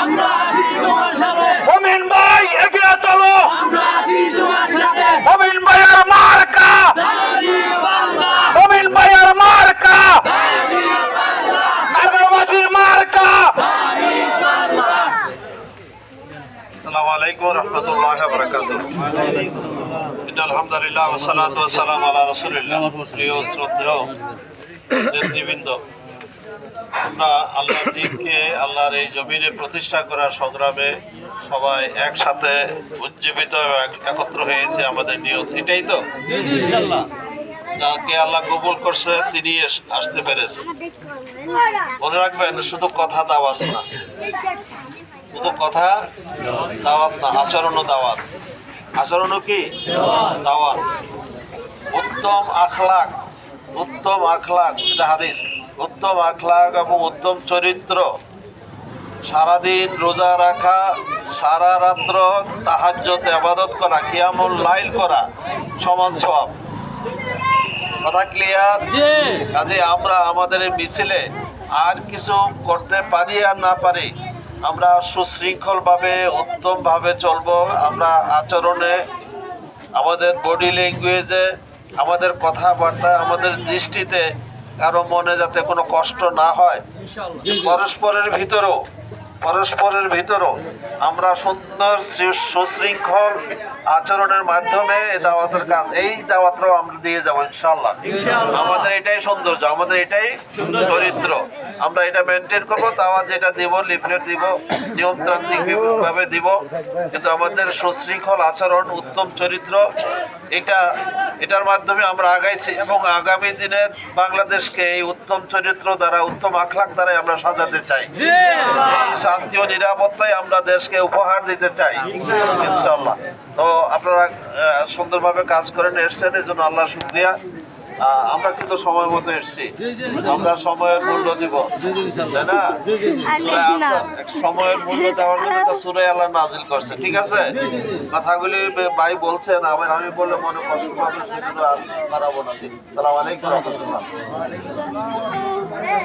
আমরা আছি তোমার সাথে। মমিন ভাই এগিয়ে চলো। আমরা আছি তোমার সাথে। মমিন ভাইয়ের মার্কা। মমিন ভাইয়ের মার্কা। নাগরবাসীর মার্কা। প্রিয় শ্রদ্ধেয় নেতৃবৃন্দ আমরা আল্লাহর দিনকে আল্লাহর এই জমিনে প্রতিষ্ঠা করার সংগ্রামে সবাই একসাথে উজ্জীবিত এবং একত্র হয়েছে আমাদের নিয়ত। এটাই তো? যাকে আল্লাহ কবুল করছে তিনি আসতে পেরেছে। মনে রাখবেন শুধু কথা দাওয়াত না। শুধু কথা দাওয়াত না আচরণও দাওয়াত। আচরণও কি? দাওয়াত। উত্তম আখলাক। উত্তম আখলাক এটা হাদিস। উত্তম আখলাক এবং উত্তম চরিত্র। সারাদিন রোজা রাখা সারা রাত্র তাহাজ্জত আবাদত করা কিয়ামুল লাইল করা সমান সব কথা ক্লিয়ার কাজে আমরা আমাদের মিছিলে আর কিছু করতে পারি আর না পারি আমরা সুশৃঙ্খলভাবে উত্তমভাবে চলবো। আমরা আচরণে আমাদের বডি ল্যাঙ্গুয়েজে আমাদের কথাবার্তায় আমাদের দৃষ্টিতে কারও মনে যাতে কোনো কষ্ট না হয় পরস্পরের ভিতরেও পরস্পরের ভিতরেও আমরা সুন্দর সুশৃঙ্খল আচরণের মাধ্যমে এই দাওয়াতের কাজ এই দাওয়াতটাও আমরা দিয়ে যাব ইনশাল্লাহ আমাদের এটাই সৌন্দর্য আমাদের এটাই চরিত্র। আমরা এটা মেনটেন করব দাওয়াত যেটা দিব লিফলেট দিব নিয়মতান্ত্রিক ভাবে দিব। কিন্তু আমাদের সুশৃঙ্খল আচরণ উত্তম চরিত্র এটা এটার মাধ্যমে আমরা আগাইছি এবং আগামী দিনের বাংলাদেশকে এই উত্তম চরিত্র দ্বারা উত্তম আখলাখ দ্বারাই আমরা সাজাতে চাই। শান্তি ও নিরাপত্তায় আমরা দেশকে উপহার দিতে চাই ইনশাল্লাহ তো আপনারা সুন্দরভাবে কাজ করেন এসছেন এই জন্য আল্লাহ শুক্রিয়া। আমরা কিন্তু সময় মতো এসছি। আমরা সময়ের মূল্য দিব। তাই না? সময়ের মূল্য দেওয়ার জন্য তো সুরে আল্লাহ নাজিল করছে ঠিক আছে? কথাগুলি ভাই বলছেন আবার আমি বললে মনে কষ্ট পাবো সেগুলো আর বাড়াবো না। সালাম আলাইকুম রহমতুল্লাহ।